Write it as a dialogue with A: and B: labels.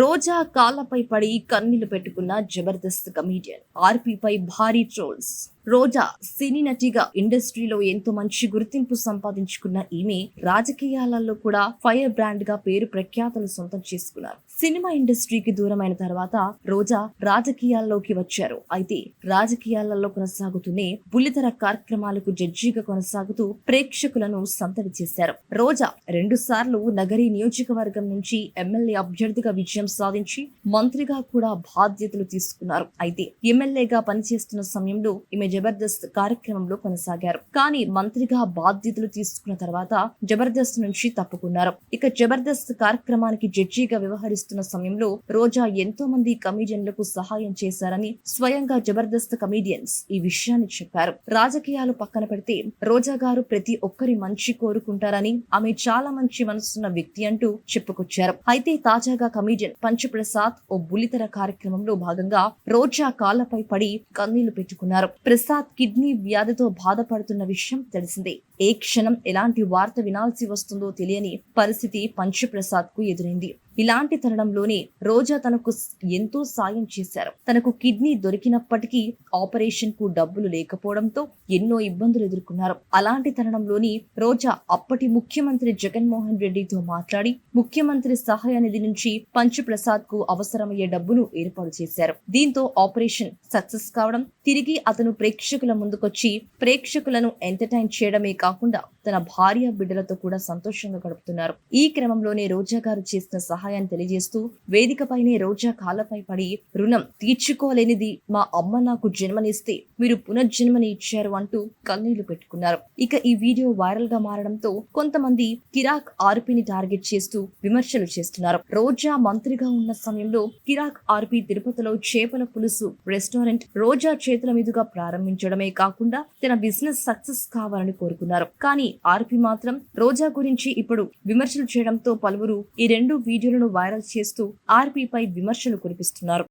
A: రోజా కాళ్ళపై పడి కన్నీళ్ళు పెట్టుకున్న జబర్దస్త్ కమీడియన్ ఆర్పీపై భారీ ట్రోల్స్. రోజా సినీ నటిగా ఇండస్ట్రీలో ఎంతో మంచి గుర్తింపు సంపాదించుకున్న ఈమె రాజకీయాలలో కూడా ఫైర్ బ్రాండ్గా పేరు ప్రఖ్యాతలు సొంతం చేసుకున్నారు. సినిమా ఇండస్ట్రీకి దూరమైన తర్వాత రోజా రాజకీయాల్లోకి వచ్చారు. అయితే రాజకీయాలలో కొనసాగుతూనే బుల్లితెర కార్యక్రమాలకు జడ్జిగా కొనసాగుతూ ప్రేక్షకులను సందడి చేశారు. రోజా రెండు సార్లు నగరీ నియోజకవర్గం నుంచి ఎమ్మెల్యే అభ్యర్థిగా విజయం సాధించి మంత్రిగా కూడా బాధ్యతలు తీసుకున్నారు. అయితే ఎమ్మెల్యేగా పనిచేస్తున్న సమయంలో ఈమె జబర్దస్త్ కార్యక్రమంలో కొనసాగారు. కానీ మంత్రిగా బాధ్యతలు తీసుకున్న తర్వాత జబర్దస్త్ నుంచి తప్పుకున్నారు. ఇక జబర్దస్త్ కార్యక్రమానికి జడ్జిగా వ్యవహరిస్తున్న సమయంలో రోజా ఎంతో మంది కమీడియన్లకు సహాయం చేశారని స్వయంగా జబర్దస్త్ కమీడియన్స్ ఈ విషయాన్ని చెప్పారు. రాజకీయాలు పక్కన పెడితే రోజా గారు ప్రతి ఒక్కరి మంచి కోరుకుంటారని ఆమె చాలా మంచి మనసున్న వ్యక్తి అంటూ చెప్పుకొచ్చారు. అయితే తాజాగా కమీడియన్ పంచప్రసాద్ ఓ బుల్లితెర కార్యక్రమంలో భాగంగా రోజా కాళ్ళపై పడి కన్నీళ్ళు పెట్టుకున్నారు. ప్రసాద్ కిడ్నీ వ్యాధితో బాధపడుతున్న విషయం తెలిసిందే. ఏ క్షణం ఎలాంటి వార్త వినాల్సి వస్తుందో తెలియని పరిస్థితి పంచప్రసాద్కు ఎదురైంది. ఇలాంటి తరుణంలోనే రోజా తనకు ఎంతో సాయం చేశారు. తనకు కిడ్నీ దొరికినప్పటికీ ఆపరేషన్కు డబ్బులు లేకపోవడంతో ఎన్నో ఇబ్బందులు ఎదుర్కొన్నారు. అలాంటి తరుణంలోని రోజా అప్పటి ముఖ్యమంత్రి జగన్మోహన్ రెడ్డితో మాట్లాడి ముఖ్యమంత్రి సహాయ నిధి నుంచి పంచప్రసాద్కు అవసరమయ్యే డబ్బును ఏర్పాటు చేశారు. దీంతో ఆపరేషన్ సక్సెస్ కావడం తిరిగి అతను ప్రేక్షకుల ముందుకొచ్చి ప్రేక్షకులను ఎంటర్టైన్ చేయడమే కాకుండా తన భార్య బిడ్డలతో కూడా సంతోషంగా గడుపుతున్నారు. ఈ క్రమంలోనే రోజా గారు చేసిన సహాయాన్ని తెలియజేస్తూ వేదికపైనే రోజా కాళ్ళపై పడి రుణం తీర్చుకోలేనిది మా అమ్మ నాకు జన్మనిస్తే మీరు పునర్జన్మని ఇచ్చారు అంటూ కన్నీళ్ళు పెట్టుకున్నారు. ఇక ఈ వీడియో వైరల్గా మారడంతో కొంతమంది కిరాక్ ఆర్పీని టార్గెట్ చేస్తూ విమర్శలు చేస్తున్నారు. రోజా మంత్రిగా ఉన్న సమయంలో కిరాక్ ఆర్పీ తిరుపతిలో చేపల పులుసు రెస్టారెంట్ రోజా చేతుల మీదుగా ప్రారంభించడమే కాకుండా తన బిజినెస్ సక్సెస్ కావాలని కోరుకున్నారు. కానీ ఆర్పి మాత్రం రోజా గురించి ఇప్పుడు విమర్శలు చేయడంతో పలువురు ఈ రెండు వీడియోలను వైరల్ చేస్తూ ఆర్పీపై విమర్శలు కురిపిస్తున్నారు.